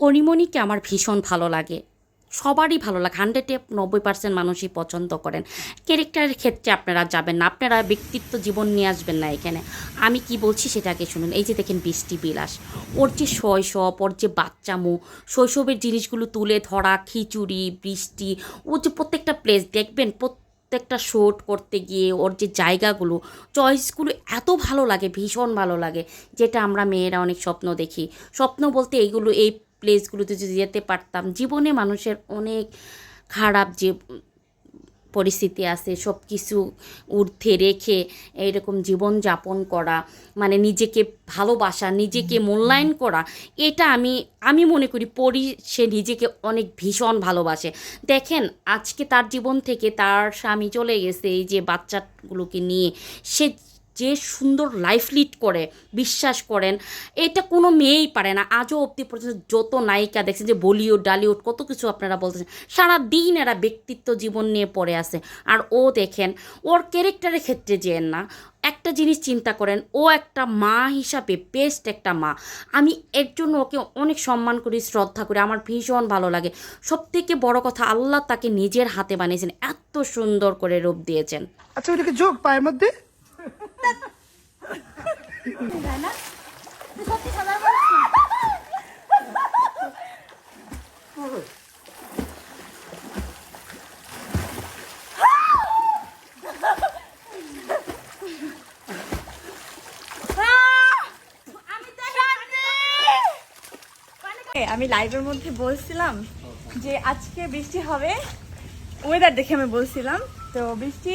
পরিমণিকে আমার ভীষণ ভালো লাগে। সবারই ভালো লাগে। হান্ড্রেডে নব্বই পার্সেন্ট মানুষই পছন্দ করেন। ক্যারেক্টারের ক্ষেত্রে আপনারা যাবেন না। আপনারা ব্যক্তিত্ব জীবন নিয়ে আসবেন না এখানে। আমি কি বলছি সেটাকে শুনুন। এই যে দেখেন বৃষ্টি বিলাস। ওর যে শৈশব, ওর যে বাচ্চামো, শৈশবের জিনিসগুলো তুলে ধরা, খিচুড়ি, বৃষ্টি ওর যে প্রত্যেকটা প্লেস দেখবেন, প্রত্যেকটা শ্যুট করতে গিয়ে ওর যে জায়গাগুলো চয়েসগুলো এত ভালো লাগে, ভীষণ ভালো লাগে। যেটা আমরা মেয়েরা অনেক স্বপ্ন দেখি। স্বপ্ন বলতে এইগুলো, এই প্লেসগুলোতে যদি যেতে পারতাম, জীবনে মানুষের অনেক খারাপ যে পরিস্থিতি আছে সব কিছু ঊর্ধ্বে রেখে এইরকম জীবনযাপন করা মানে নিজেকে ভালোবাসা, নিজেকে মূল্যায়ন করা, এটা আমি আমি মনে করি পরি সে নিজেকে অনেক ভীষণ ভালোবাসে। দেখেন, আজকে তার জীবন থেকে তার স্বামী চলে গেছে, এই যে বাচ্চাগুলোকে নিয়ে, সে যে সুন্দর লাইফ লিড করে, বিশ্বাস করেন, এটা কোনো মেয়েই পারে না। আজও অবধি পর্যন্ত যত নায়িকা দেখছেন যে বলিউড, ডালিউড, কত কিছু আপনারা বলতেছেন, সারা দিন এরা ব্যক্তিত্ব জীবন নিয়ে পড়ে আছে। আর ও দেখেন, ওর ক্যারেক্টারের ক্ষেত্রে যেন না, একটা জিনিস চিন্তা করেন, ও একটা মা হিসাবে বেস্ট একটা মা। আমি এর জন্য ওকে অনেক সম্মান করি, শ্রদ্ধা করি, আমার ভীষণ ভালো লাগে। সব থেকে বড় কথা, আল্লাহ তাকে নিজের হাতে বানিয়েছেন, এত সুন্দর করে রূপ দিয়েছেন। আচ্ছা ওইটাকে যোগ পায়ের মধ্যে? আমি লাইভের মধ্যে বলছিলাম যে আজকে বৃষ্টি হবে। ওয়েদার দেখে আমি বলছিলাম। তো বৃষ্টি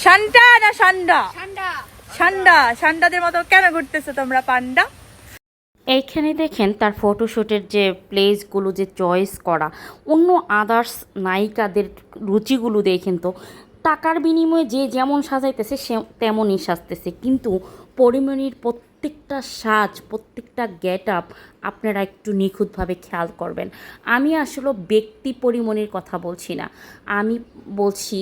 সান্ডা না সান্ডা? সান্ডা। সান্ডাদের মতো কেন ঘুরতেছো তোমরা পান্ডা? এইখানে দেখেন তার ফটোশ্যুটের যে প্লেসগুলো যে চয়েস করা অন্য আদার্স নায়িকাদের রুচিগুলো দেখেন তো টাকার বিনিময়ে যে যেমন সাজাইতেছে সে তেমনই সাজতেছে। কিন্তু পরিমণির প্রত্যেকটা সাজ, প্রত্যেকটা গেট আপ আপনারা একটু নিখুঁতভাবে খেয়াল করবেন। আমি আসলে ব্যক্তি পরিমণির কথা বলছি না। আমি বলছি,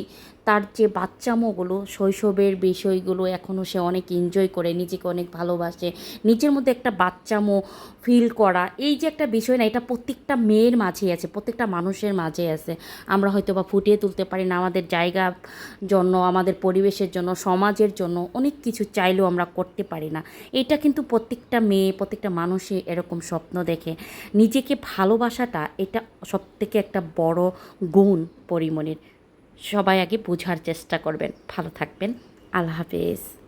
তার যে বাচ্চামোগুলো, শৈশবের বিষয়গুলো এখনও সে অনেক এনজয় করে, নিজেকে অনেক ভালোবাসে, নিজের মধ্যে একটা বাচ্চামো ফিল করা, এই যে একটা বিষয় না, এটা প্রত্যেকটা মেয়ের মাঝেই আছে, প্রত্যেকটা মানুষের মাঝে আছে। আমরা হয়তো বা ফুটিয়ে তুলতে পারি না, আমাদের জায়গার জন্য, আমাদের পরিবেশের জন্য, সমাজের জন্য অনেক কিছু চাইলেও আমরা করতে পারি না। এটা কিন্তু প্রত্যেকটা মেয়ে, প্রত্যেকটা মানুষে এরকম স্বপ্ন দেখে। নিজেকে ভালোবাসাটা এটা সবথেকে একটা বড় গুণ পরিমণির। সবাই আগে বোঝার চেষ্টা করবেন। ভালো থাকবেন। আল্লাহ হাফেজ।